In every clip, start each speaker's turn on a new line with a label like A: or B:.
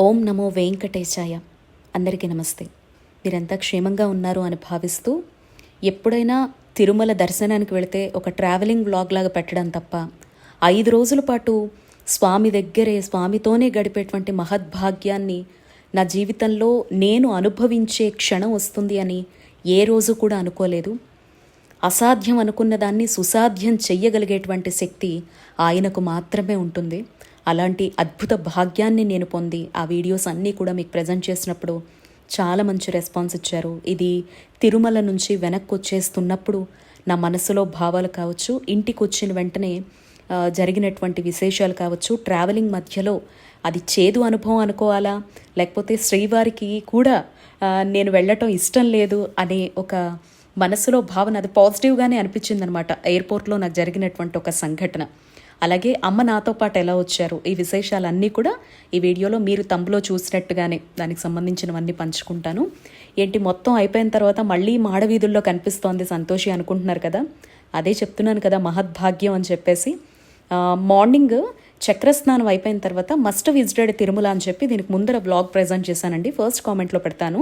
A: ఓం నమో వెంకటేశాయ. అందరికీ నమస్తే. మీరంతా క్షేమంగా ఉన్నారు అని భావిస్తూ ఎప్పుడైనా తిరుమల దర్శనానికి వెళితే ఒక ట్రావెలింగ్ బ్లాగ్ లాగా పెట్టడం తప్ప ఐదు రోజుల పాటు స్వామి దగ్గరే స్వామితోనే గడిపేటువంటి మహద్భాగ్యాన్ని నా జీవితంలో నేను అనుభవించే క్షణం వస్తుంది అని ఏ రోజు కూడా అనుకోలేదు. అసాధ్యం అనుకున్న దాన్ని సుసాధ్యం చెయ్యగలిగేటువంటి శక్తి ఆయనకు మాత్రమే ఉంటుంది. అలాంటి అద్భుత భాగ్యాన్ని నేను పొంది ఆ వీడియోస్ అన్నీ కూడా మీకు ప్రజెంట్ చేసినప్పుడు చాలా మంచి రెస్పాన్స్ ఇచ్చారు. ఇది తిరుమల నుంచి వెనక్కి వచ్చేస్తున్నప్పుడు నా మనసులో భావాలు కావచ్చు ఇంటికి వచ్చిన వెంటనే జరిగినటువంటి విశేషాలు కావచ్చు ట్రావెలింగ్ మధ్యలో అది చేదు అనుభవం అనుకోవాలా? లేకపోతే శ్రీవారికి కూడా నేను వెళ్ళటం ఇష్టం లేదు అనే ఒక మనసులో భావన అది పాజిటివ్గానే అనిపించింది అనమాట ఎయిర్పోర్ట్లో నాకు జరిగినటువంటి ఒక సంఘటన. అలాగే అమ్మ నాతో పాటు ఎలా వచ్చారు? ఈ విశేషాలన్నీ కూడా ఈ వీడియోలో మీరు తమ్ములో చూసినట్టుగానే దానికి సంబంధించినవన్నీ పంచుకుంటాను. ఏంటి మొత్తం అయిపోయిన తర్వాత మళ్ళీ మాడవీధుల్లో కనిపిస్తోంది సంతోషి అనుకుంటున్నారు కదా? అదే చెప్తున్నాను కదా మహద్భాగ్యం అని చెప్పేసి. మార్నింగ్ చక్రస్నానం అయిపోయిన తర్వాత మస్ట్ విజిటెడ్ తిరుమల అని చెప్పి దీనికి ముందర బ్లాగ్ ప్రజెంట్ చేశానండి. ఫస్ట్ కామెంట్లో పెడతాను.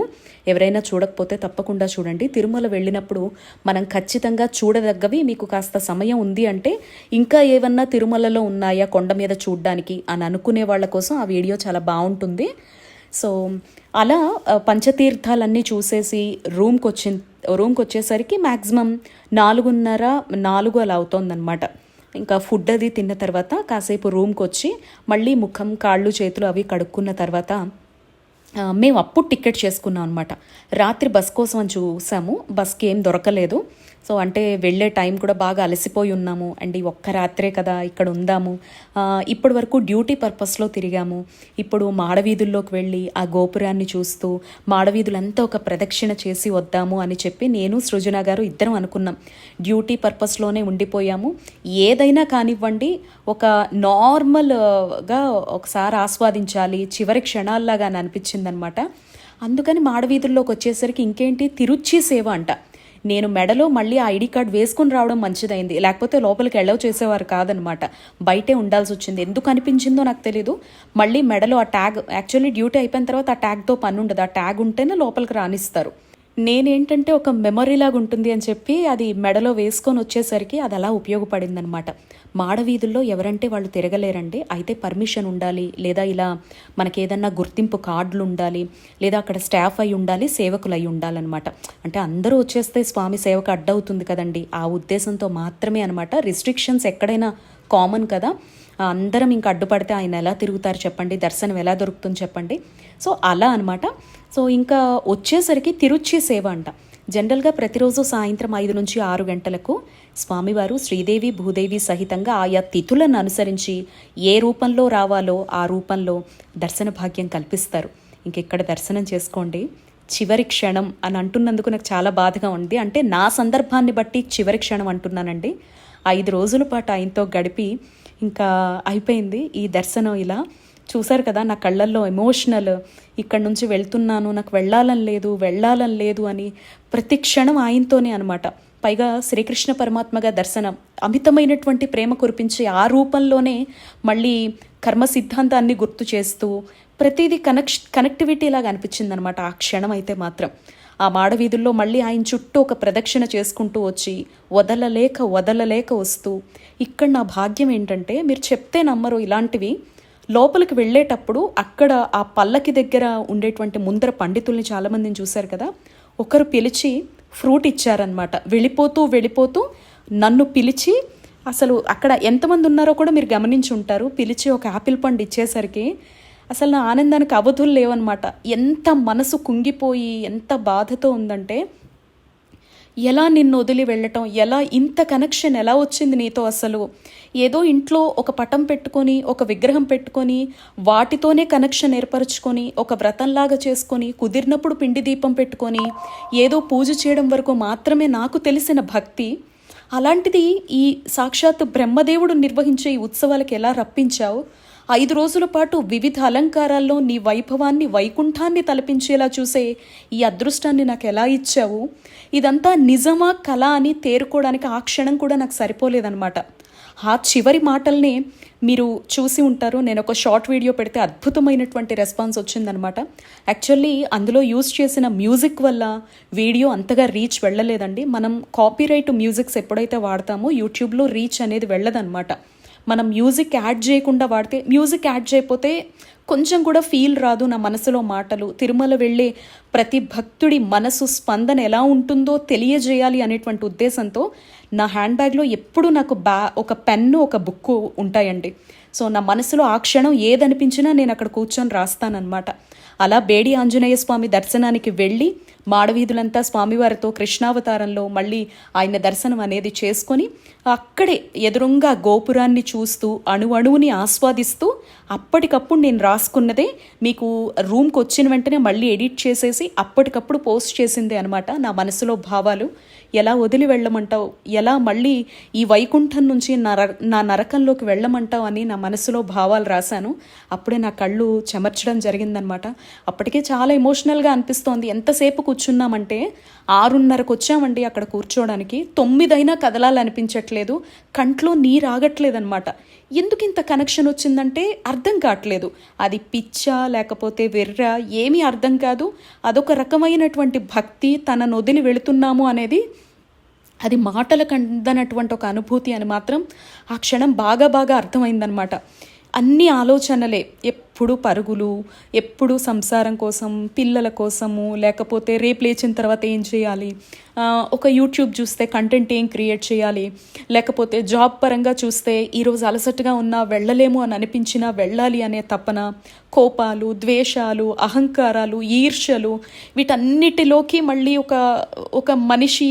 A: ఎవరైనా చూడకపోతే తప్పకుండా చూడండి. తిరుమల వెళ్ళినప్పుడు మనం ఖచ్చితంగా చూడదగ్గవి మీకు కాస్త సమయం ఉంది అంటే ఇంకా ఏమన్నా తిరుమలలో ఉన్నాయా కొండ మీద చూడడానికి అని అనుకునే వాళ్ళ కోసం ఆ వీడియో చాలా బాగుంటుంది. సో అలా పంచతీర్థాలన్నీ చూసేసి రూమ్కి వచ్చిన రూమ్కి వచ్చేసరికి మ్యాక్సిమం నాలుగున్నర నాలుగు అలా అవుతోందనమాట ఇంకా ఫుడ్ అది తిన్న తర్వాత కాసేపు రూమ్కి వచ్చి మళ్ళీ ముఖం కాళ్ళు చేతులు అవి కడుక్కున్న తర్వాత మేము అప్పుడు టికెట్ చేసుకున్నాం అనమాట రాత్రి బస్ కోసం అని చూసాము. బస్కి ఏం దొరకలేదు. సో అంటే వెళ్ళే టైం కూడా బాగా అలసిపోయి ఉన్నాము. అండ్ ఈ ఒక్క రాత్రే కదా ఇక్కడ ఉందాము. ఇప్పటి వరకు డ్యూటీ పర్పస్లో తిరిగాము. ఇప్పుడు మాడవీధుల్లోకి వెళ్ళి ఆ గోపురాన్ని చూస్తూ మాడవీధులంతా ఒక ప్రదక్షిణ చేసి వద్దాము అని చెప్పి నేను సృజన గారు ఇద్దరం అనుకున్నాం. డ్యూటీ పర్పస్లోనే ఉండిపోయాము. ఏదైనా కానివ్వండి ఒక నార్మల్గా ఒకసారి ఆస్వాదించాలి చివరి క్షణాల్లాగా అని అనిపించిందనమాట. అందుకని మాడవీధుల్లోకి వచ్చేసరికి ఇంకేంటి? తిరుచి సేవ అంట. నేను మెడలో మళ్ళీ ఆ ఐడి కార్డ్ వేసుకుని రావడం మంచిదైంది. లేకపోతే లోపలికి ఎలవ్ చేసేవారు కాదనమాట. బయటే ఉండాల్సి వచ్చింది. ఎందుకు అనిపించిందో నాకు తెలీదు. మళ్ళీ మెడలో ఆ ట్యాగ్ యాక్చువల్లీ డ్యూటీ అయిపోయిన తర్వాత ఆ ట్యాగ్తో పని ఉండదు. ఆ ట్యాగ్ ఉంటేనే లోపలికి రానిస్తారు. నేనేంటంటే ఒక మెమరీ లాగా ఉంటుంది అని చెప్పి అది మెడలో వేసుకొని వచ్చేసరికి అది అలా ఉపయోగపడింది అనమాట మాడవీధుల్లో ఎవరంటే వాళ్ళు తిరగలేరండి. అయితే పర్మిషన్ ఉండాలి లేదా ఇలా మనకి ఏదన్నా గుర్తింపు కార్డులు ఉండాలి లేదా అక్కడ స్టాఫ్ అయి ఉండాలి సేవకులు అయి ఉండాలన్నమాట. అంటే అందరూ వచ్చేస్తే స్వామి సేవకు అడ్డవుతుంది కదండి. ఆ ఉద్దేశంతో మాత్రమే అనమాట రిస్ట్రిక్షన్స్ ఎక్కడైనా కామన్ కదా. అందరం ఇంకా అడ్డుపడితే ఆయన ఎలా తిరుగుతారు చెప్పండి దర్శనం ఎలా దొరుకుతుంది చెప్పండి. సో అలా అనమాట సో ఇంకా వచ్చేసరికి తిరుచి సేవ అంట. జనరల్గా ప్రతిరోజు సాయంత్రం ఐదు నుంచి ఆరు గంటలకు స్వామివారు శ్రీదేవి భూదేవి సహితంగా ఆయా తిథులను అనుసరించి ఏ రూపంలో రావాలో ఆ రూపంలో దర్శన భాగ్యం కల్పిస్తారు. ఇంకెక్కడ దర్శనం చేసుకోండి. చివరి క్షణం అని అంటున్నందుకు నాకు చాలా బాధగా ఉంది. అంటే నా సందర్భాన్ని బట్టి చివరి క్షణం అంటున్నానండి. ఐదు రోజుల పాటు ఆయనతో గడిపి ఇంకా అయిపోయింది ఈ దర్శనం ఇలా. చూశారు కదా నా కళ్ళల్లో ఎమోషనల్ ఇక్కడ నుంచి వెళ్తున్నాను నాకు వెళ్ళాలని లేదు వెళ్ళాలని లేదు అని ప్రతి క్షణం ఆయనతోనే అనమాట పైగా శ్రీకృష్ణ పరమాత్మగా దర్శనం అమితమైనటువంటి ప్రేమ కురిపించి ఆ రూపంలోనే మళ్ళీ కర్మ సిద్ధాంతాన్ని గుర్తు చేస్తూ ప్రతిదీ కనెక్ష కనెక్టివిటీ లాగా అనిపించింది అనమాట ఆ క్షణం అయితే మాత్రం. ఆ మాడవీధుల్లో మళ్ళీ ఆయన చుట్టూ ఒక ప్రదక్షిణ చేసుకుంటూ వచ్చి వదలలేక వదలలేక వస్తూ ఇక్కడ నా భాగ్యం ఏంటంటే మీరు చెప్తే నమ్మరు ఇలాంటివి. లోపలికి వెళ్ళేటప్పుడు అక్కడ ఆ పల్లకి దగ్గర ఉండేటువంటి ముందర పండితుల్ని చాలామందిని చూశారు కదా ఒకరు పిలిచి ఫ్రూట్ ఇచ్చారనమాట వెళ్ళిపోతూ వెళ్ళిపోతూ నన్ను పిలిచి అసలు అక్కడ ఎంతమంది ఉన్నారో కూడా మీరు గమనించి ఉంటారు. పిలిచి ఒక యాపిల్ పండు ఇచ్చేసరికి అసలు నా ఆనందానికి అవధులు లేవన్నమాట. ఎంత మనసు కుంగిపోయి ఎంత బాధతో ఉందంటే ఎలా నిన్ను వదిలి వెళ్ళటం ఎలా ఇంత కనెక్షన్ ఎలా వచ్చింది నీతో అసలు? ఏదో ఇంట్లో ఒక పటం పెట్టుకొని ఒక విగ్రహం పెట్టుకొని వాటితోనే కనెక్షన్ ఏర్పరచుకొని ఒక వ్రతంలాగా చేసుకొని కుదిరినప్పుడు పిండి దీపం పెట్టుకొని ఏదో పూజ చేయడం వరకు మాత్రమే నాకు తెలిసిన భక్తి. అలాంటిది ఈ సాక్షాత్ బ్రహ్మదేవుడు నిర్వహించే ఈ ఉత్సవాలకు ఎలా రప్పించావు? ఐదు రోజుల పాటు వివిధ అలంకారాల్లో నీ వైభవాన్ని వైకుంఠాన్ని తలపించేలా చూసే ఈ అదృష్టాన్ని నాకు ఎలా ఇచ్చావు? ఇదంతా నిజమా కళ అని తేరుకోవడానికి ఆ క్షణం కూడా నాకు సరిపోలేదన్నమాట. ఆ చివరి మాటల్నే మీరు చూసి ఉంటారు. నేను ఒక షార్ట్ వీడియో పెడితే అద్భుతమైనటువంటి రెస్పాన్స్ వచ్చిందనమాట యాక్చువల్లీ అందులో యూస్ చేసిన మ్యూజిక్ వల్ల వీడియో అంతగా రీచ్ వెళ్ళలేదండి. మనం కాపీరైట్ మ్యూజిక్స్ ఎప్పుడైతే వాడతామో యూట్యూబ్లో రీచ్ అనేది వెళ్ళదనమాట మనం మ్యూజిక్ యాడ్ చేయకుండా వాడితే మ్యూజిక్ యాడ్ చేయకపోతే కొంచెం కూడా ఫీల్ రాదు నా మనసులో మాటలు. తిరుమల వెళ్ళే ప్రతి భక్తుడి మనసు స్పందన ఎలా ఉంటుందో తెలియజేయాలి అనేటువంటి ఉద్దేశంతో నా హ్యాండ్ బ్యాగ్లో ఎప్పుడు నాకు బ్యా ఒక పెన్ను ఒక బుక్ ఉంటాయండి. సో నా మనసులో ఆ క్షణం ఏదనిపించినా నేను అక్కడ కూర్చొని రాస్తానన్నమాట. అలా బేడి ఆంజనేయ స్వామి దర్శనానికి వెళ్ళి మాడవీధులంతా స్వామివారితో కృష్ణావతారంలో మళ్ళీ ఆయన దర్శనం అనేది చేసుకొని అక్కడే ఎదురుంగా గోపురాన్ని చూస్తూ అణు అణువుని ఆస్వాదిస్తూ అప్పటికప్పుడు నేను రాసుకున్నదే మీకు రూమ్కి వచ్చిన వెంటనే మళ్ళీ ఎడిట్ చేసేసి అప్పటికప్పుడు పోస్ట్ చేసిందే అనమాట నా మనసులో భావాలు. ఎలా వదిలి వెళ్ళమంటావు? ఎలా మళ్ళీ ఈ వైకుంఠం నుంచి నా నా నరకంలోకి వెళ్ళమంటావు అని నా మనసులో భావాలు రాశాను. అప్పుడే నా కళ్ళు చెమర్చడం జరిగిందనమాట. అప్పటికే చాలా ఎమోషనల్గా అనిపిస్తోంది. ఎంతసేపు కూర్చున్నామంటే ఆరున్నరకు వచ్చామండి అక్కడ కూర్చోవడానికి తొమ్మిదైనా కదలాలనిపించట్లేదు. కంట్లో నీరు ఆగట్లేదనమాట. ఎందుకు ఇంత కనెక్షన్ వచ్చిందంటే అర్థం కావట్లేదు. అది పిచ్చా లేకపోతే వెర్ర ఏమీ అర్థం కాదు. అదొక రకమైనటువంటి భక్తి తనను వదిలి వెళుతున్నాము అనేది అది మాటలకు అందనటువంటి ఒక అనుభూతి అని మాత్రం ఆ క్షణం బాగా బాగా అర్థమైందనమాట అన్ని ఆలోచనలే ఎప్పుడు పరుగులు ఎప్పుడు సంసారం కోసం పిల్లల కోసము లేకపోతే రేపు లేచిన తర్వాత ఏం చేయాలి? ఒక యూట్యూబ్ చూస్తే కంటెంట్ ఏం క్రియేట్ చేయాలి? లేకపోతే జాబ్ పరంగా చూస్తే ఈరోజు అలసటగా ఉన్నా వెళ్ళలేము అని అనిపించినా వెళ్ళాలి అనే తపన కోపాలు ద్వేషాలు అహంకారాలు ఈర్ష్యలు వీటన్నిటిలోకి మళ్ళీ ఒక ఒక మనిషి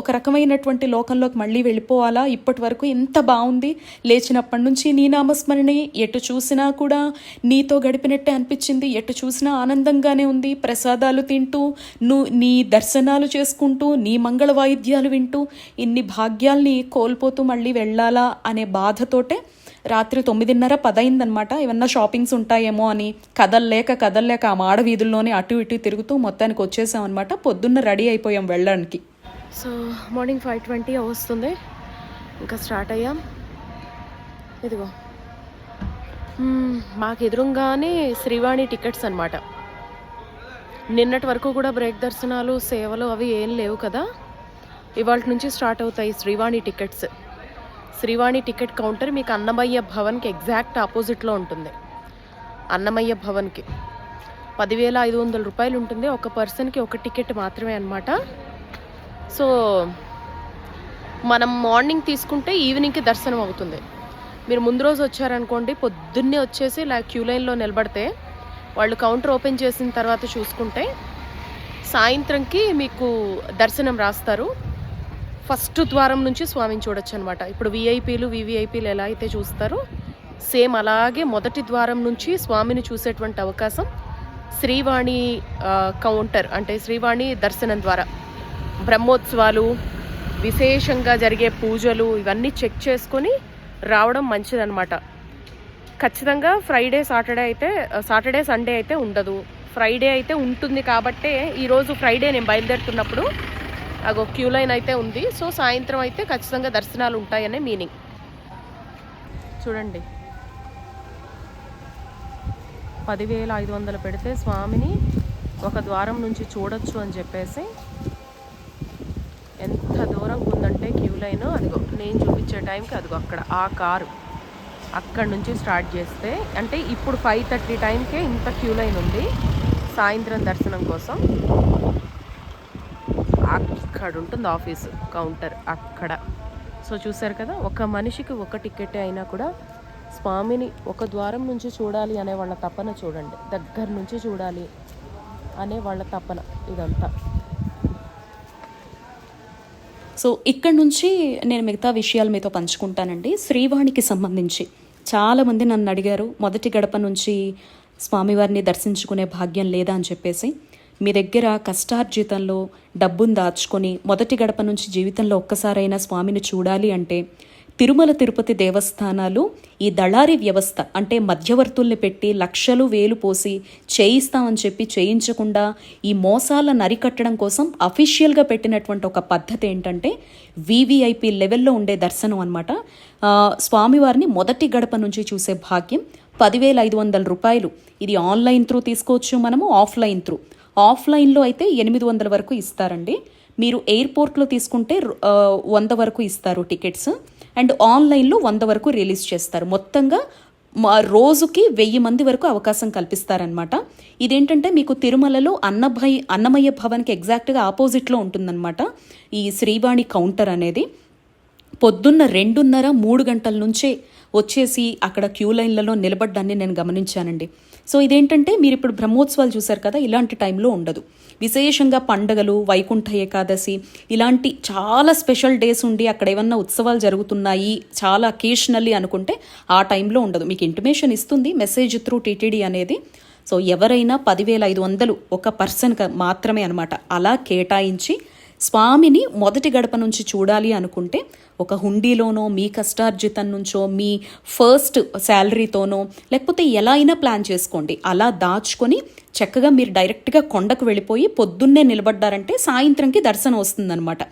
A: ఒక రకమైనటువంటి లోకంలోకి మళ్ళీ వెళ్ళిపోవాలా? ఇప్పటి వరకు ఎంత బాగుంది? లేచినప్పటి నుంచి నీ నామస్మరణి. ఎటు చూసినా కూడా నీతో గడిపినట్టే అనిపించింది. ఎటు చూసినా ఆనందంగానే ఉంది. ప్రసాదాలు తింటూ నువ్వు నీ దర్శనాలు చేసుకుంటూ నీ మంగళ వాయిద్యాలు వింటూ ఇన్ని భాగ్యాల్ని కోల్పోతూ మళ్ళీ వెళ్ళాలా అనే బాధతోటే రాత్రి తొమ్మిదిన్నర పదైందనమాట ఏమన్నా షాపింగ్స్ ఉంటాయేమో అని కదల్లేక కదల్లేక ఆ మాడ వీధుల్లోనే అటు ఇటు తిరుగుతూ మొత్తానికి వచ్చేసామన్నమాట. పొద్దున్న రెడీ అయిపోయాం వెళ్ళడానికి.
B: సో మార్నింగ్ ఫైవ్ ట్వంటీ వస్తుంది ఇంకా స్టార్ట్ అయ్యాం. ఇదిగో. మాకు ఎదురుగానే శ్రీవాణి టికెట్స్ అన్నమాట. నిన్నటి వరకు కూడా బ్రేక్ దర్శనాలు సేవలు అవి ఏం లేవు కదా. ఇవాళ నుంచి స్టార్ట్ అవుతాయి Srivani tickets. Srivani ticket counter మీకు అన్నమయ్య భవన్కి ఎగ్జాక్ట్ ఆపోజిట్లో ఉంటుంది. అన్నమయ్య భవన్కి. పదివేల ఐదు వందల రూపాయలు ఉంటుంది. ఒక పర్సన్కి ఒక టికెట్ మాత్రమే అనమాట సో మనం మార్నింగ్ తీసుకుంటే ఈవినింగ్కి దర్శనం అవుతుంది. మీరు ముందు రోజు వచ్చారనుకోండి పొద్దున్నే వచ్చేసి ఇలా క్యూ లైన్లో నిలబడితే వాళ్ళు కౌంటర్ ఓపెన్ చేసిన తర్వాత చూసుకుంటే సాయంత్రంకి మీకు దర్శనం రాస్తారు. ఫస్ట్ ద్వారం నుంచి స్వామిని చూడొచ్చు అనమాట ఇప్పుడు విఐపీలు వివిఐపీలు ఎలా అయితే చూస్తారో సేమ్ అలాగే మొదటి ద్వారం నుంచి స్వామిని చూసేటువంటి అవకాశం శ్రీవాణి కౌంటర్ అంటే శ్రీవాణి దర్శనం ద్వారా. బ్రహ్మోత్సవాలు విశేషంగా జరిగే పూజలు ఇవన్నీ చెక్ చేసుకొని రావడం మంచిదన్నమాట. ఖచ్చితంగా ఫ్రైడే సాటర్డే అయితే సాటర్డే సండే అయితే ఉండదు. ఫ్రైడే అయితే ఉంటుంది కాబట్టే ఈరోజు ఫ్రైడే నేను బయలుదేరుతున్నప్పుడు అగో క్యూ లైన్ అయితే ఉంది. సో సాయంత్రం అయితే ఖచ్చితంగా దర్శనాలు ఉంటాయనే మీనింగ్ చూడండి. పదివేల ఐదు వందలు పెడితే స్వామిని ఒక ద్వారం నుంచి చూడొచ్చు అని చెప్పేసి ఎంత దూరం ఉందంటే క్యూ లైన్ అదిగో నేను చూపించే టైంకి అదిగో అక్కడ ఆ కారు. అక్కడ నుంచి స్టార్ట్ చేస్తే అంటే ఇప్పుడు ఫైవ్ థర్టీ టైంకే ఇంత క్యూ లైన్ ఉంది సాయంత్రం దర్శనం కోసం. అక్కడ ఉంటుంది ఆఫీసు కౌంటర్ అక్కడ. సో చూసారు కదా ఒక మనిషికి ఒక టికెట్ అయినా కూడా స్వామిని ఒక ద్వారం నుంచి చూడాలి అనే వాళ్ళ తపన చూడండి దగ్గర నుంచి చూడాలి అనే వాళ్ళ తపన ఇదంతా.
A: సో ఇక్కడ నుంచి నేను మిగతా విషయాలు మీతో పంచుకుంటానండి. శ్రీవాణికి సంబంధించి. చాలామంది నన్ను అడిగారు మొదటి గడప నుంచి స్వామివారిని దర్శించుకునే భాగ్యం లేదా? అని చెప్పేసి. మీ దగ్గర కష్టార్జితంలో డబ్బును దాచుకొని మొదటి గడప నుంచి జీవితంలో ఒక్కసారైనా స్వామిని చూడాలి అంటే తిరుమల తిరుపతి దేవస్థానాలు ఈ దళారీ వ్యవస్థ అంటే మధ్యవర్తుల్ని పెట్టి లక్షలు వేలు పోసి చేయిస్తామని చెప్పి చేయించకుండా ఈ మోసాల నరికట్టడం కోసం అఫీషియల్గా పెట్టినటువంటి ఒక పద్ధతి ఏంటంటే వివిఐపి లెవెల్లో ఉండే దర్శనం అనమాట స్వామివారిని మొదటి గడప నుంచి చూసే భాగ్యం పదివేల ఐదు వందల రూపాయలు. ఇది ఆన్లైన్ త్రూ తీసుకోవచ్చు మనము ఆఫ్లైన్ త్రూ. ఆఫ్లైన్లో అయితే ఎనిమిది వందల వరకు ఇస్తారండి. మీరు ఎయిర్పోర్ట్లో తీసుకుంటే వంద వరకు ఇస్తారు టికెట్స్. అండ్ ఆన్లైన్లో వంద వరకు రిలీజ్ చేస్తారు. మొత్తంగా మా రోజుకి వెయ్యి మంది వరకు అవకాశం కల్పిస్తారనమాట ఇదేంటంటే మీకు తిరుమలలో అన్నభయ అన్నమయ్య భవన్కి ఎగ్జాక్ట్గా ఆపోజిట్లో ఉంటుందన్నమాట. ఈ శ్రీవాణి కౌంటర్ అనేది. పొద్దున్న రెండున్నర మూడు గంటల నుంచే వచ్చేసి అక్కడ క్యూ లైన్లలో నిలబడ్డాన్ని నేను గమనించానండి. సో ఇదేంటంటే మీరు ఇప్పుడు బ్రహ్మోత్సవాలు చూశారు కదా ఇలాంటి టైంలో ఉండదు. విశేషంగా పండగలు వైకుంఠ ఏకాదశి ఇలాంటి చాలా స్పెషల్ డేస్ ఉండి అక్కడ ఏమన్నా ఉత్సవాలు జరుగుతున్నాయి చాలా అకేషనల్లీ అనుకుంటే ఆ టైంలో ఉండదు. మీకు ఇంటిమేషన్ ఇస్తుంది మెసేజ్ త్రూ టీటీడీ అనేది. సో ఎవరైనా పదివేల ఐదు వందలు ఒక పర్సన్కి మాత్రమే అనమాట అలా కేటాయించి స్వామిని మొదటి గడప నుంచి చూడాలి అనుకుంటే ఒక హుండీలోనో మీ కష్టార్జితం నుంచో మీ ఫస్ట్ శాలరీతోనో లేకపోతే ఎలా అయినా ప్లాన్ చేసుకోండి. అలా దాచుకొని చక్కగా మీరు డైరెక్ట్గా కొండకు వెళ్ళిపోయి పొద్దున్నే నిలబడ్డారంటే సాయంత్రంకి దర్శనం వస్తుందన్నమాట.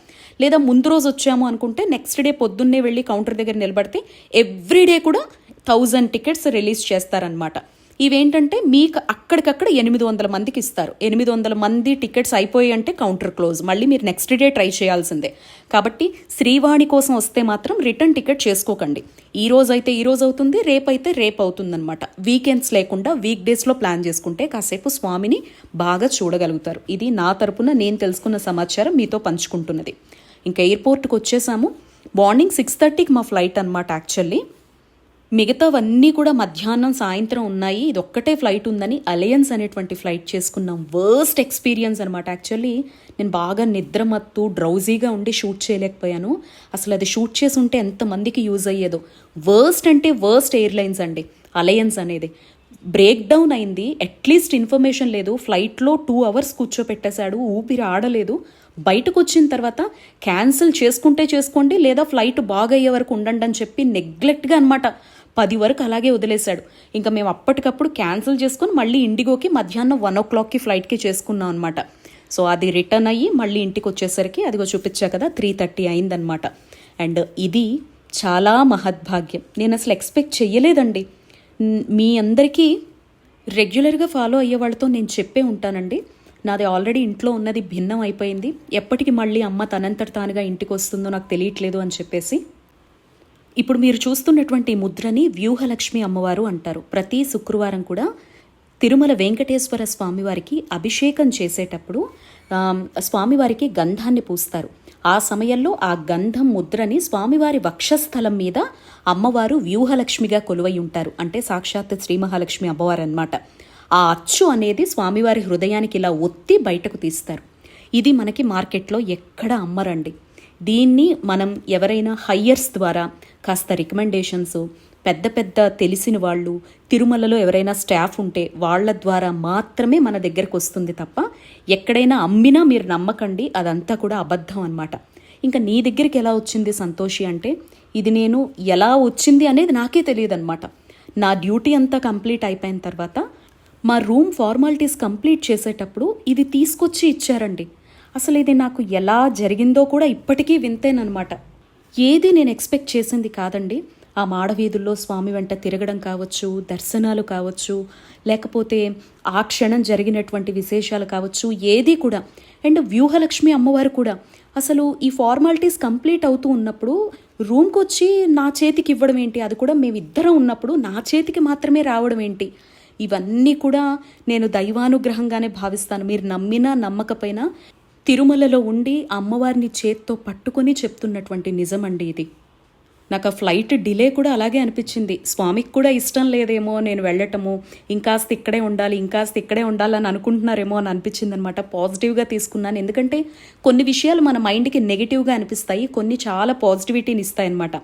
A: లేదా ముందు రోజు వచ్చాము అనుకుంటే నెక్స్ట్ డే పొద్దున్నే వెళ్ళి కౌంటర్ దగ్గర నిలబడితే ఎవ్రీడే కూడా థౌజండ్ టికెట్స్ రిలీజ్ చేస్తారనమాట ఇవేంటంటే మీకు అక్కడికక్కడ ఎనిమిది వందల మందికి ఇస్తారు. ఎనిమిది వందల మంది టికెట్స్ అయిపోయి అంటే కౌంటర్ క్లోజ్. మళ్ళీ మీరు నెక్స్ట్ డే ట్రై చేయాల్సిందే. కాబట్టి శ్రీవాణి కోసం వస్తే మాత్రం రిటర్న్ టికెట్ చేసుకోకండి. ఈ రోజు అయితే ఈ రోజు అవుతుంది రేపు అయితే రేపు అవుతుందన్నమాట. వీకెండ్స్ లేకుండా వీక్ డేస్లో ప్లాన్ చేసుకుంటే కాసేపు స్వామిని బాగా చూడగలుగుతారు. ఇది నా తరపున నేను తెలుసుకున్న సమాచారం మీతో పంచుకుంటున్నది. ఇంకా ఎయిర్పోర్ట్కి వచ్చేసాము. మార్నింగ్ సిక్స్ థర్టీకి మా ఫ్లైట్ అనమాట యాక్చువల్లీ. మిగతావన్నీ కూడా మధ్యాహ్నం సాయంత్రం ఉన్నాయి. ఇది ఒక్కటే ఫ్లైట్ ఉందని అలయన్స్ అనేటువంటి ఫ్లైట్ చేసుకున్నాం. వర్స్ట్ ఎక్స్పీరియన్స్ అనమాట యాక్చువల్లీ నేను బాగా నిద్రమత్తు డ్రౌజీగా ఉండి షూట్ చేయలేకపోయాను. అసలు అది షూట్ చేసి ఉంటే ఎంతమందికి యూజ్ అయ్యేదో. వర్స్ట్ అంటే వర్స్ట్ ఎయిర్లైన్స్ అండి. అలయన్స్ అనేది. బ్రేక్ డౌన్ అయింది. అట్లీస్ట్ ఇన్ఫర్మేషన్ లేదు. ఫ్లైట్లో టూ అవర్స్ కూర్చోపెట్టేశాడు. ఊపిరి ఆడలేదు. బయటకు వచ్చిన తర్వాత క్యాన్సిల్ చేసుకుంటే చేసుకోండి లేదా ఫ్లైట్ బాగయ్యే వరకు ఉండండి అని చెప్పి నెగ్లెక్ట్గా అనమాట పది వరకు అలాగే వదిలేశాడు. ఇంకా మేము అప్పటికప్పుడు క్యాన్సిల్ చేసుకుని మళ్ళీ ఇండిగోకి మధ్యాహ్నం వన్ ఓ క్లాక్కి ఫ్లైట్కి చేసుకున్నాం అనమాట సో అది రిటర్న్ అయ్యి మళ్ళీ ఇంటికి వచ్చేసరికి అదిగో చూపించా కదా త్రీ థర్టీ అయిందనమాట అండ్ ఇది చాలా మహద్భాగ్యం. నేను అసలు ఎక్స్పెక్ట్ చెయ్యలేదండి. మీ అందరికీ రెగ్యులర్గా ఫాలో అయ్యే వాళ్ళతో నేను చెప్పే ఉంటానండి. నాది ఆల్రెడీ ఇంట్లో ఉన్నది భిన్నం అయిపోయింది. ఎప్పటికి మళ్ళీ అమ్మ తనంతట తానుగా ఇంటికి వస్తుందో నాకు తెలియట్లేదు అని చెప్పేసి ఇప్పుడు మీరు చూస్తున్నటువంటి ముద్రని వ్యూహలక్ష్మి అమ్మవారు అంటారు. ప్రతి శుక్రవారం కూడా తిరుమల వెంకటేశ్వర స్వామివారికి అభిషేకం చేసేటప్పుడు స్వామివారికి గంధాన్ని పూస్తారు. ఆ సమయంలో ఆ గంధం ముద్రని స్వామివారి వక్షస్థలం మీద అమ్మవారు వ్యూహలక్ష్మిగా కొలువై ఉంటారు. అంటే సాక్షాత్ శ్రీ మహాలక్ష్మి అమ్మవారు అనమాట ఆ అచ్చు అనేది స్వామివారి హృదయానికి ఇలా ఒత్తి బయటకు తీస్తారు. ఇది మనకి మార్కెట్లో ఎక్కడ అమ్మరండి. దీన్ని మనం ఎవరైనా హయ్యర్స్ ద్వారా కాస్త రికమెండేషన్స్ పెద్ద పెద్ద తెలిసిన వాళ్ళు తిరుమలలో ఎవరైనా స్టాఫ్ ఉంటే వాళ్ళ ద్వారా మాత్రమే మన దగ్గరకు వస్తుంది తప్ప ఎక్కడైనా అమ్మినా మీరు నమ్మకండి అదంతా కూడా అబద్ధం అన్నమాట. ఇంకా నీ దగ్గరికి ఎలా వచ్చింది సంతోషి అంటే ఇది నేను ఎలా వచ్చింది అనేది నాకే తెలియదు అనమాట నా డ్యూటీ అంతా కంప్లీట్ అయిపోయిన తర్వాత మా రూమ్ ఫార్మాలిటీస్ కంప్లీట్ చేసేటప్పుడు ఇది తీసుకొచ్చి ఇచ్చారండి. అసలు ఇది నాకు ఎలా జరిగిందో కూడా ఇప్పటికీ వింతేనమాట ఏది నేను ఎక్స్పెక్ట్ చేసింది కాదండి. ఆ మాడవీధుల్లో స్వామి వెంట తిరగడం కావచ్చు దర్శనాలు కావచ్చు లేకపోతే ఆ క్షణం జరిగినటువంటి విశేషాలు కావచ్చు ఏది కూడా. అండ్ వ్యూహలక్ష్మి అమ్మవారు కూడా. అసలు ఈ ఫార్మాలిటీస్ కంప్లీట్ అవుతూ ఉన్నప్పుడు రూమ్కి వచ్చి నా చేతికి ఇవ్వడం ఏంటి? అది కూడా మేమిద్దరం ఉన్నప్పుడు నా చేతికి మాత్రమే రావడం ఏంటి? ఇవన్నీ కూడా నేను దైవానుగ్రహంగానే భావిస్తాను. మీరు నమ్మినా నమ్మకపోయినా తిరుమలలో ఉండి అమ్మవారిని చేత్తో పట్టుకొని చెప్తున్నటువంటి నిజమండి ఇది. నాకు ఆ ఫ్లైట్ డిలే కూడా అలాగే అనిపించింది. స్వామికి కూడా ఇష్టం లేదేమో నేను వెళ్ళటము ఇంకాస్త ఇక్కడే ఉండాలి ఇంకాస్త ఇక్కడే ఉండాలని అనుకుంటున్నారేమో అని అనిపించింది అనమాట పాజిటివ్గా తీసుకున్నాను. ఎందుకంటే కొన్ని విషయాలు మన మైండ్కి నెగిటివ్గా అనిపిస్తాయి కొన్ని చాలా పాజిటివిటీని ఇస్తాయి అనమాట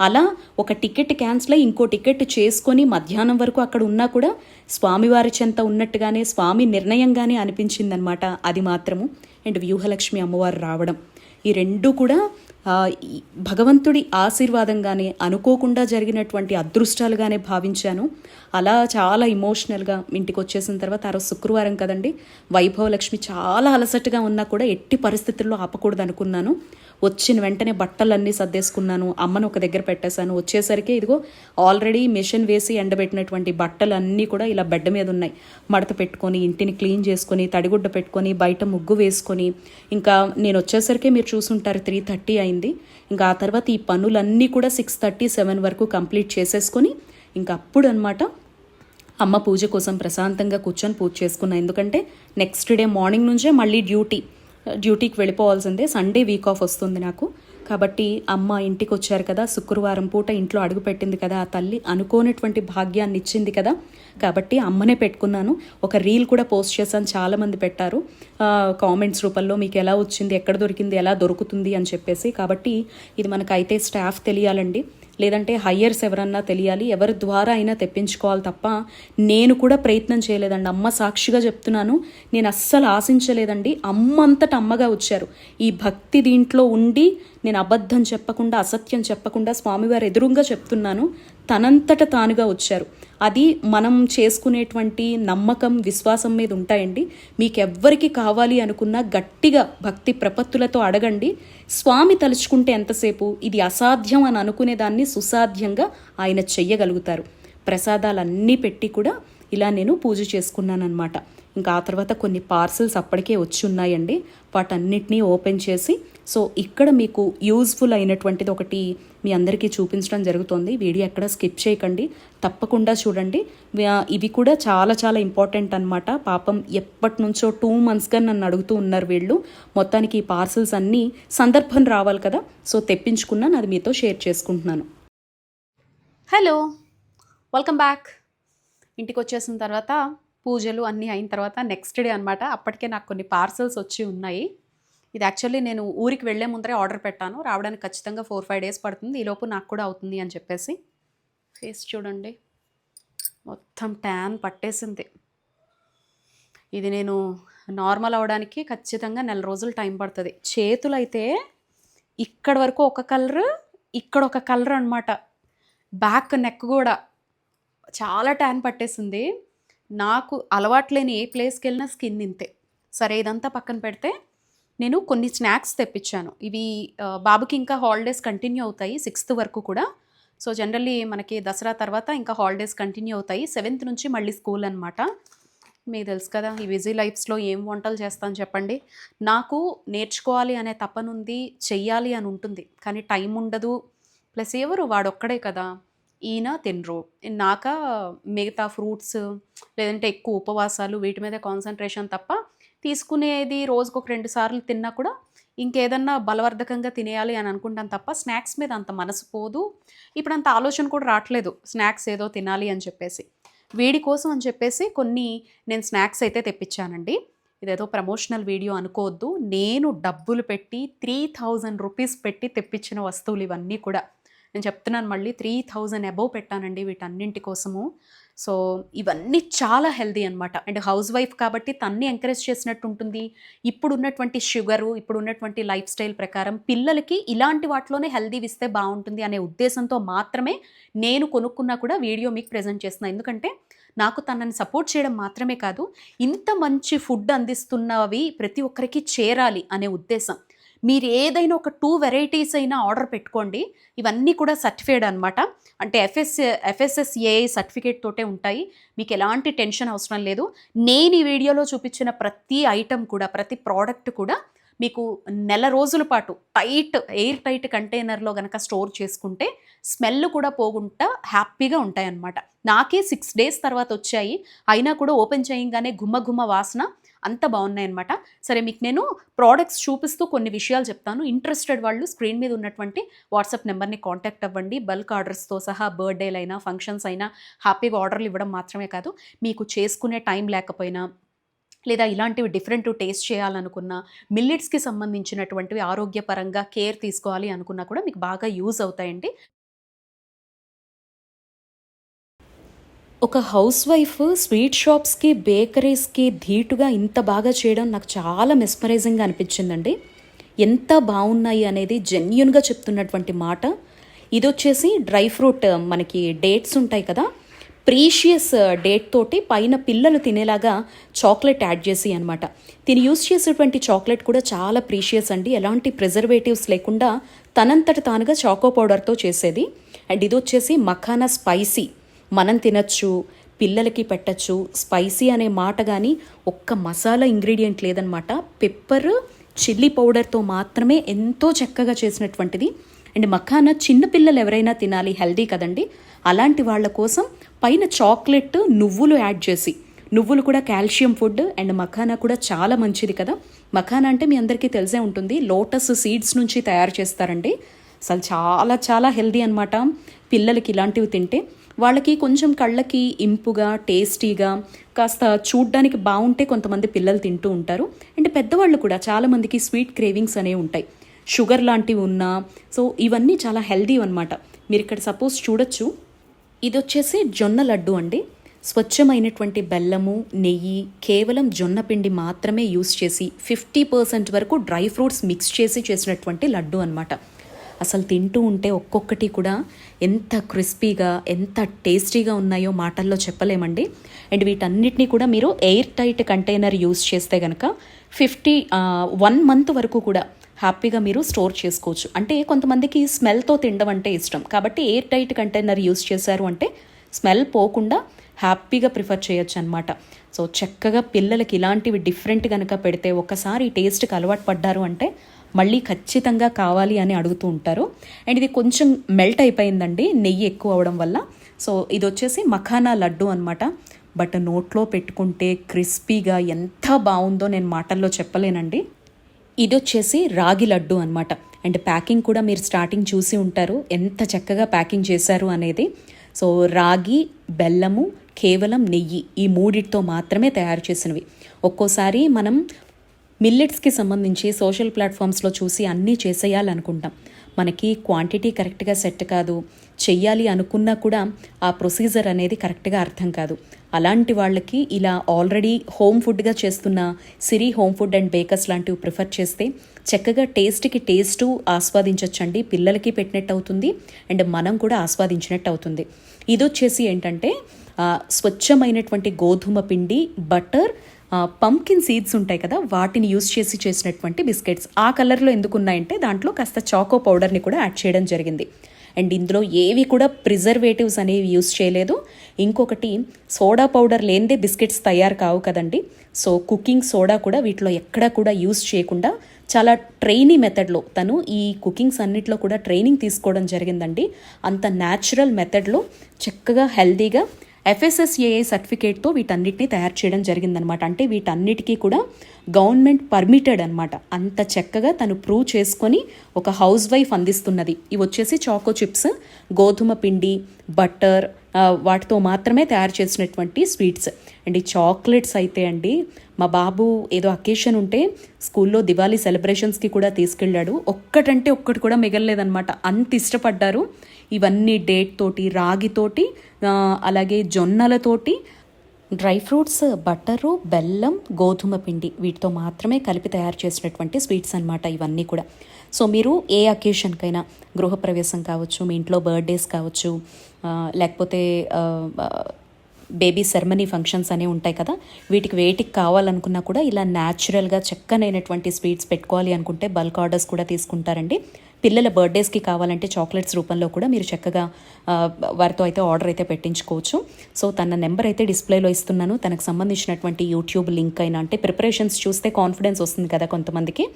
A: అలా ఒక టికెట్ క్యాన్సిల్ అయ్యి ఇంకో టికెట్ చేసుకొని మధ్యాహ్నం వరకు అక్కడ ఉన్నా కూడా స్వామివారి చెంత ఉన్నట్టుగానే స్వామి నిర్ణయంగానే అనిపించిందనమాట అది మాత్రము. అండ్ వ్యూహలక్ష్మి అమ్మవారు రావడం. ఈ రెండు కూడా భగవంతుడి ఆశీర్వాదంగానే అనుకోకుండా జరిగినటువంటి అదృష్టాలుగానే భావించాను. అలా చాలా ఇమోషనల్గా ఇంటికి వచ్చేసిన తర్వాత ఆ రోజు శుక్రవారం కదండి వైభవలక్ష్మి చాలా అలసటగా ఉన్నా కూడా ఎట్టి పరిస్థితుల్లో ఆపకూడదు అనుకున్నాను వచ్చిన వెంటనే బట్టలన్నీ సర్దేసుకున్నాను అమ్మను ఒక దగ్గర పెట్టేశాను. వచ్చేసరికి ఇదిగో ఆల్రెడీ మిషన్ వేసి ఎండబెట్టినటువంటి బట్టలు అన్నీ కూడా ఇలా బెడ్ మీద ఉన్నాయి. మడత పెట్టుకొని ఇంటిని క్లీన్ చేసుకొని తడిగుడ్డ పెట్టుకొని బయట ముగ్గు వేసుకొని. ఇంకా నేను వచ్చేసరికి మీరు చూసుంటారు త్రీ థర్టీ అయింది. ఇంకా ఆ తర్వాత ఈ పనులన్నీ కూడా సిక్స్ థర్టీ సెవెన్ వరకు కంప్లీట్ చేసేసుకొని ఇంకా అప్పుడు అనమాట అమ్మ పూజ కోసం ప్రశాంతంగా కూర్చొని పూజ చేసుకున్నా. ఎందుకంటే నెక్స్ట్ డే మార్నింగ్ నుంచే మళ్ళీ డ్యూటీ డ్యూటీకి వెళ్ళిపోవాల్సిందే. సండే వీక్ ఆఫ్ వస్తుంది నాకు. కాబట్టి అమ్మ ఇంటికి వచ్చారు కదా శుక్రవారం పూట ఇంట్లో అడుగుపెట్టింది కదా ఆ తల్లి అనుకోనటువంటి భాగ్యాన్ని ఇచ్చింది కదా. కాబట్టి అమ్మనే పెట్టుకున్నాను. ఒక రీల్ కూడా పోస్ట్ చేశాను చాలామంది పెట్టారు. కామెంట్స్ రూపంలో మీకు ఎలా వచ్చింది ఎక్కడ దొరికింది ఎలా దొరుకుతుంది అని చెప్పేసి. కాబట్టి ఇది మనకైతే స్టాఫ్ తెలియాలండి. లేదంటే హయ్యర్స్ ఎవరన్నా తెలియాలి ఎవరి ద్వారా అయినా తెప్పించుకోవాలి తప్ప నేను కూడా ప్రయత్నం చేయలేదండి. అమ్మ సాక్షిగా చెప్తున్నాను నేను అస్సలు ఆశించలేదండి. అమ్మ అంతట అమ్మగా వచ్చారు. ఈ భక్తి దీంట్లో ఉండి నేను అబద్ధం చెప్పకుండా అసత్యం చెప్పకుండా స్వామివారు ఎదురుగా చెప్తున్నాను. తనంతట తానుగా వచ్చారు. అది మనం చేసుకునేటువంటి నమ్మకం విశ్వాసం మీద ఉంటాయండి. మీకు ఎవ్వరికి కావాలి అనుకున్నా గట్టిగా భక్తి ప్రపత్తులతో అడగండి. స్వామి తలుచుకుంటే ఎంతసేపు? ఇది అసాధ్యం అని అనుకునేదాన్ని సుసాధ్యంగా ఆయన చెయ్యగలుగుతారు. ప్రసాదాలన్నీ పెట్టి కూడా ఇలా నేను పూజ చేసుకున్నానమాట ఇంకా ఆ తర్వాత కొన్ని పార్సిల్స్ అప్పటికే వచ్చి ఉన్నాయండి. వాటన్నిటినీ ఓపెన్ చేసి సో ఇక్కడ మీకు యూజ్ఫుల్ అయినటువంటిది ఒకటి మీ అందరికీ చూపించడం జరుగుతుంది. వీడియో ఎక్కడ స్కిప్ చేయకండి. తప్పకుండా చూడండి. ఇవి కూడా చాలా చాలా ఇంపార్టెంట్ అనమాట పాపం ఎప్పటి నుంచో టూ మంత్స్గా నన్ను అడుగుతూ ఉన్నారు వీళ్ళు. మొత్తానికి ఈ పార్సిల్స్ అన్నీ సందర్భం రావాలి కదా. సో తెప్పించుకున్నాను అది మీతో షేర్ చేసుకుంటున్నాను. హలో వెల్కమ్ బ్యాక్ ఇంటికి వచ్చేసిన తర్వాత పూజలు అన్నీ అయిన తర్వాత నెక్స్ట్ డే అనమాట అప్పటికే నాకు కొన్ని పార్సల్స్ వచ్చి ఉన్నాయి. ఇది యాక్చువల్లీ నేను ఊరికి వెళ్ళే ముందరే ఆర్డర్ పెట్టాను. రావడానికి ఖచ్చితంగా ఫోర్ ఫైవ్ డేస్ పడుతుంది. ఈలోపు నాకు కూడా అవుతుంది అని చెప్పేసి ఫేస్ చూడండి. మొత్తం ట్యాన్ పట్టేసింది. ఇది నేను నార్మల్ అవడానికి ఖచ్చితంగా నెల రోజులు టైం పడుతుంది. చేతులు అయితే ఇక్కడ వరకు ఒక కలర్ ఇక్కడ ఒక కలర్ అనమాట బ్యాక్ నెక్ కూడా. చాలా ట్యాన్ పట్టేసింది. నాకు అలవాట్లేని ఏ ప్లేస్కి వెళ్ళినా స్కిన్ ఇంతే. సరే ఇదంతా పక్కన పెడితే నేను కొన్ని స్నాక్స్ తెప్పించాను. ఇవి బాబుకి ఇంకా హాలిడేస్ కంటిన్యూ అవుతాయి సిక్స్త్ వరకు కూడా. సో జనరల్లీ మనకి దసరా తర్వాత ఇంకా హాలిడేస్ కంటిన్యూ అవుతాయి. సెవెంత్ నుంచి మళ్ళీ స్కూల్ అనమాట మీకు తెలుసు కదా ఈ బిజీ లైఫ్స్లో ఏం వంటలు చేస్తాను చెప్పండి? నాకు నేర్చుకోవాలి అనే తపనుంది చెయ్యాలి అని ఉంటుంది. కానీ టైం ఉండదు. ప్లస్ ఎవరు? వాడొక్కడే కదా. ఈయన తినరు. నాక మిగతా ఫ్రూట్స్ లేదంటే ఎక్కువ ఉపవాసాలు వీటి మీద కాన్సన్ట్రేషన్ తప్ప తీసుకునేది రోజుకు ఒక రెండు సార్లు తిన్నా కూడా ఇంకేదన్నా బలవర్ధకంగా తినేయాలి అని అనుకుంటాను తప్ప స్నాక్స్ మీద అంత మనసు పోదు. ఇప్పుడు అంత ఆలోచన కూడా రావట్లేదు. స్నాక్స్ ఏదో తినాలి అని చెప్పేసి. వీడి కోసం అని చెప్పేసి కొన్ని నేను స్నాక్స్ అయితే తెప్పించానండి. ఇదేదో ప్రమోషనల్ వీడియో అనుకోవద్దు. నేను డబ్బులు పెట్టి త్రీ థౌజండ్ రూపీస్ పెట్టి తెప్పించిన వస్తువులు ఇవన్నీ కూడా. నేను చెప్తున్నాను మళ్ళీ త్రీ థౌజండ్ అబవ్ పెట్టానండి వీటన్నింటి కోసము. సో ఇవన్నీ చాలా హెల్దీ అనమాట అండ్ హౌస్ వైఫ్ కాబట్టి తన్ని ఎంకరేజ్ చేసినట్టు ఉంటుంది ఇప్పుడు ఉన్నటువంటి షుగరు ఇప్పుడు ఉన్నటువంటి లైఫ్ స్టైల్ ప్రకారం పిల్లలకి ఇలాంటి వాటిలోనే హెల్దీ ఇస్తే బాగుంటుంది అనే ఉద్దేశంతో మాత్రమే నేను కొనుక్కున్నా కూడా వీడియో మీకు ప్రజెంట్ చేస్తున్నాను ఎందుకంటే నాకు తనని సపోర్ట్ చేయడం మాత్రమే కాదు ఇంత మంచి ఫుడ్ అందిస్తున్నవి ప్రతి ఒక్కరికి చేరాలి అనే ఉద్దేశం. మీరు ఏదైనా ఒక టూ వెరైటీస్ అయినా ఆర్డర్ పెట్టుకోండి. ఇవన్నీ కూడా సర్టిఫైడ్ అనమాట అంటే ఎఫ్ఎస్ ఎఫ్ఎస్ఎస్ఏఐ సర్టిఫికేట్ తోటే ఉంటాయి. మీకు ఎలాంటి టెన్షన్ అవసరం లేదు. నేను ఈ వీడియోలో చూపించిన ప్రతి ఐటెం కూడా ప్రతి ప్రోడక్ట్ కూడా మీకు నెల రోజుల పాటు టైట్ ఎయిర్ టైట్ కంటైనర్లో కనుక స్టోర్ చేసుకుంటే స్మెల్ కూడా పోకుండా హ్యాపీగా ఉంటాయన్నమాట. నాకే సిక్స్ డేస్ తర్వాత వచ్చాయి. అయినా కూడా ఓపెన్ చేయంగానే గుమ్మ గుమ్మ వాసన అంత బాగున్నాయి అనమాట సరే మీకు నేను ప్రోడక్ట్స్ చూపిస్తూ కొన్ని విషయాలు చెప్తాను. ఇంట్రెస్టెడ్ వాళ్ళు స్క్రీన్ మీద ఉన్నటువంటి వాట్సాప్ నెంబర్ని కాంటాక్ట్ అవ్వండి. బల్క్ ఆర్డర్స్తో సహా బర్త్డేలు అయినా ఫంక్షన్స్ అయినా హ్యాపీగా ఆర్డర్లు ఇవ్వడం మాత్రమే కాదు. మీకు చేసుకునే టైం లేకపోయినా లేదా ఇలాంటివి డిఫరెంట్ టేస్ట్ చేయాలనుకున్నా మిల్లెట్స్కి సంబంధించినటువంటివి ఆరోగ్యపరంగా కేర్ తీసుకోవాలి అనుకున్నా కూడా మీకు బాగా యూజ్ అవుతాయండి. ఒక హౌస్ వైఫ్ స్వీట్ షాప్స్కి బేకరీస్కి ధీటుగా ఇంత బాగా చేయడం నాకు చాలా మెస్మరైజింగ్గా అనిపించిందండి. ఎంత బాగున్నాయి అనేది జెన్యున్గా చెప్తున్నటువంటి మాట. ఇది వచ్చేసి డ్రై ఫ్రూట్ మనకి డేట్స్ ఉంటాయి కదా ప్రీషియస్ డేట్ తోటి పైన పిల్లలు తినేలాగా చాక్లెట్ యాడ్ చేసి అనమాట తిని యూస్ చేసేటువంటి చాక్లెట్ కూడా చాలా ప్రీషియస్ అండి. ఎలాంటి ప్రిజర్వేటివ్స్ లేకుండా తనంతట తానుగా చాకో పౌడర్తో చేసేది. అండ్ ఇది వచ్చేసి మఖానా స్పైసీ. మనం తినచ్చు పిల్లలకి పెట్టచ్చు స్పైసీ అనే మాట కానీ ఒక్క మసాలా ఇంగ్రీడియంట్ లేదనమాట. పెప్పర్ చిల్లీ పౌడర్తో మాత్రమే ఎంతో చక్కగా చేసినటువంటిది. అండ్ మఖానా చిన్నపిల్లలు ఎవరైనా తినాలి హెల్దీ కదండి. అలాంటి వాళ్ళ కోసం పైన చాక్లెట్ నువ్వులు యాడ్ చేసి నువ్వులు కూడా కాల్షియం ఫుడ్ అండ్ మఖానా కూడా చాలా మంచిది కదా. మఖానా అంటే మీ అందరికీ తెలిసే ఉంటుంది లోటస్ సీడ్స్ నుంచి తయారు చేస్తారండి. అసలు చాలా చాలా హెల్దీ అనమాట పిల్లలకి ఇలాంటివి తింటే వాళ్ళకి కొంచెం కళ్ళకి ఇంపుగా టేస్టీగా కాస్త చూడ్డానికి బాగుంటే కొంతమంది పిల్లలు తింటూ ఉంటారు. అండ్ పెద్దవాళ్ళు కూడా చాలామందికి స్వీట్ క్రేవింగ్స్ అనేవి ఉంటాయి. షుగర్ లాంటివి ఉన్నా సో ఇవన్నీ చాలా హెల్దీ అనమాట మీరు ఇక్కడ సపోజ్ చూడొచ్చు. ఇది వచ్చేసి జొన్న లడ్డు అండి. స్వచ్ఛమైనటువంటి బెల్లము నెయ్యి కేవలం జొన్న పిండి మాత్రమే యూస్ చేసి ఫిఫ్టీ పర్సెంట్ వరకు డ్రై ఫ్రూట్స్ మిక్స్ చేసి చేసినటువంటి లడ్డు అనమాట అసలు తింటూ ఉంటే ఒక్కొక్కటి కూడా ఎంత క్రిస్పీగా ఎంత టేస్టీగా ఉన్నాయో మాటల్లో చెప్పలేమండి. అండ్ వీటన్నిటిని కూడా మీరు ఎయిర్ టైట్ కంటైనర్ యూస్ చేస్తే కనుక ఫిఫ్టీ వన్ మంత్ వరకు కూడా హ్యాపీగా మీరు స్టోర్ చేసుకోవచ్చు. అంటే కొంతమందికి స్మెల్తో తినడం అంటే ఇష్టం. కాబట్టి ఎయిర్ టైట్ కంటైనర్ యూస్ చేశారు అంటే స్మెల్ పోకుండా హ్యాపీగా ప్రిఫర్ చేయొచ్చు అనమాట సో చక్కగా పిల్లలకి ఇలాంటివి డిఫరెంట్ కనుక పెడితే ఒకసారి టేస్ట్కి అలవాటు పడ్డారు అంటే మళ్ళీ ఖచ్చితంగా కావాలి అని అడుగుతూ ఉంటారు. అండ్ ఇది కొంచెం మెల్ట్ అయిపోయిందండి నెయ్యి ఎక్కువ అవడం వల్ల. సో ఇది వచ్చేసి మఖానా లడ్డు అనమాట బట్ నోట్లో పెట్టుకుంటే క్రిస్పీగా ఎంత బాగుందో నేను మాటల్లో చెప్పలేనండి. ఇది వచ్చేసి రాగి లడ్డు అనమాట అండ్ ప్యాకింగ్ కూడా మీరు స్టార్టింగ్ చూసి ఉంటారు ఎంత చక్కగా ప్యాకింగ్ చేశారు అనేది. సో రాగి బెల్లము కేవలం నెయ్యి ఈ మూడిటితో మాత్రమే తయారు చేసినవి. ఒక్కోసారి మనం మిల్లెట్స్కి సంబంధించి సోషల్ ప్లాట్ఫామ్స్లో చూసి అన్నీ చేసేయాలనుకుంటాం. మనకి క్వాంటిటీ కరెక్ట్గా సెట్ కాదు. చెయ్యాలి అనుకున్నా కూడా ఆ ప్రొసీజర్ అనేది కరెక్ట్గా అర్థం కాదు. అలాంటి వాళ్ళకి ఇలా ఆల్రెడీ హోమ్ ఫుడ్గా చేస్తున్న Siri home food and bakers లాంటివి ప్రిఫర్ చేస్తే చక్కగా టేస్ట్కి టేస్టు ఆస్వాదించవచ్చండి పిల్లలకి పెట్టినట్టు అవుతుంది అండ్ మనం కూడా ఆస్వాదించినట్టు అవుతుంది. ఇది వచ్చేసి ఏంటంటే స్వచ్ఛమైనటువంటి గోధుమ పిండి బటర్ పంకిన్ సీడ్స్ ఉంటాయి కదా వాటిని యూస్ చేసి చేసినటువంటి బిస్కెట్స్. ఆ కలర్లో ఎందుకు ఉన్నాయంటే దాంట్లో కాస్త చాకో పౌడర్ని కూడా యాడ్ చేయడం జరిగింది. అండ్ ఇందులో ఏవి కూడా ప్రిజర్వేటివ్స్ అనేవి యూస్ చేయలేదు. ఇంకొకటి సోడా పౌడర్ లేనిదే బిస్కెట్స్ తయారు కావు కదండి. సో కుకింగ్ సోడా కూడా వీటిలో ఎక్కడా కూడా యూస్ చేయకుండా చాలా ట్రైనింగ్ మెథడ్లో తను ఈ కుకింగ్స్ అన్నిట్లో కూడా ట్రైనింగ్ తీసుకోవడం జరిగిందండి. అంత న్యాచురల్ మెథడ్లో చక్కగా హెల్దీగా ఎఫ్ఎస్ఎస్ఏఐ సర్టిఫికేట్తో వీటన్నిటిని తయారు చేయడం జరిగిందనమాట. అంటే వీటన్నిటికీ కూడా గవర్నమెంట్ పర్మిటెడ్ అనమాట. అంత చక్కగా తను ప్రూవ్ చేసుకొని ఒక హౌస్ వైఫ్ అందిస్తున్నది. ఇవి వచ్చేసి చాకో చిప్స్ గోధుమ పిండి బటర్ వాటితో మాత్రమే తయారు చేసినటువంటి స్వీట్స్ అండ్ ఈ చాక్లెట్స్ అయితే అండి మా బాబు ఏదో అకేషన్ ఉంటే స్కూల్లో దివాళీ సెలబ్రేషన్స్కి కూడా తీసుకెళ్ళాడు. ఒక్కటంటే ఒక్కటి కూడా మిగలలేదనమాట. అంత ఇష్టపడ్డారు. ఇవన్నీ డేట్ తోటి రాగితోటి అలాగే జొన్నలతోటి డ్రై ఫ్రూట్స్ బటరు బెల్లం గోధుమ పిండి వీటితో మాత్రమే కలిపి తయారు చేసినటువంటి స్వీట్స్ అన్నమాట ఇవన్నీ కూడా. సో మీరు ఏ అకేషన్కైనా గృహప్రవేశం కావచ్చు మీ ఇంట్లో బర్త్డేస్ కావచ్చు లేకపోతే బేబీ సెరమనీ ఫంక్షన్స్ అనేవి ఉంటాయి కదా వీటికి వేటికి కావాలనుకున్నా కూడా ఇలా న్యాచురల్గా చక్కనైనటువంటి స్వీట్స్ పెట్టుకోవాలి అనుకుంటే బల్క్ ఆర్డర్స్ కూడా తీసుకుంటారండి. పిల్లల బర్త్డేస్కి కావాలంటే చాక్లెట్స్ రూపంలో కూడా మీరు చక్కగా వారితో అయితే ఆర్డర్ అయితే పెట్టించుకోవచ్చు. సో తన నెంబర్ అయితే డిస్ప్లేలో ఇస్తున్నాను. తనకు సంబంధించినటువంటి యూట్యూబ్ లింక్ అయినా అంటే ప్రిపరేషన్స్ చూస్తే కాన్ఫిడెన్స్ వస్తుంది కదా కొంతమందికి.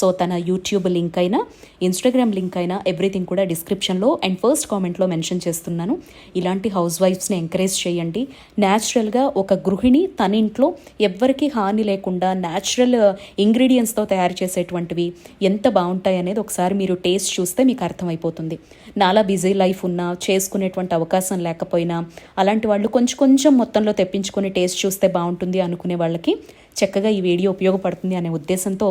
A: సో తన యూట్యూబ్ లింక్ అయినా ఇన్స్టాగ్రామ్ లింక్ అయినా ఎవ్రీథింగ్ కూడా డిస్క్రిప్షన్లో అండ్ ఫస్ట్ కామెంట్లో మెన్షన్ చేస్తున్నాను. ఇలాంటి హౌస్ వైఫ్స్ని ఎంకరేజ్ చేయండి. న్యాచురల్గా ఒక గృహిణి తన ఇంట్లో ఎవ్వరికీ హాని లేకుండా న్యాచురల్ ఇంగ్రీడియంట్స్తో uh, తయారు చేసేటువంటివి ఎంత బాగుంటాయి అనేది ఒకసారి మీరు టేస్ట్ చూస్తే మీకు అర్థమైపోతుంది. నాలా బిజీ లైఫ్ ఉన్నా చేసుకునేటువంటి అవకాశం లేకపోయినా అలాంటి వాళ్ళు కొంచెం కొంచెం మొత్తంలో తెప్పించుకొని టేస్ట్ చూస్తే బాగుంటుంది అనుకునే వాళ్ళకి చక్కగా ఈ వీడియో ఉపయోగపడుతుంది అనే ఉద్దేశంతో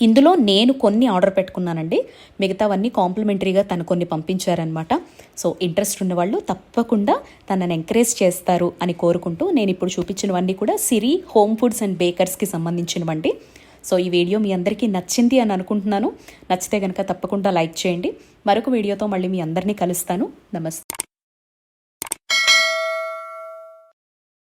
A: ఇందులో నేను కొన్ని ఆర్డర్ పెట్టుకున్నానండి. మిగతావన్నీ కాంప్లిమెంటరీగా తను కొన్ని పంపించారనమాట సో ఇంట్రెస్ట్ ఉన్న వాళ్ళు తప్పకుండా తనని ఎంకరేజ్ చేస్తారు అని కోరుకుంటూ నేను ఇప్పుడు చూపించినవన్నీ కూడా సిరి హోమ్ ఫుడ్స్ అండ్ బేకర్స్కి సంబంధించినవండి. సో ఈ వీడియో మీ అందరికీ నచ్చింది అని అనుకుంటున్నాను. నచ్చితే కనుక తప్పకుండా లైక్ చేయండి. మరొక వీడియోతో మళ్ళీ మీ అందరినీ కలుస్తాను. నమస్తే.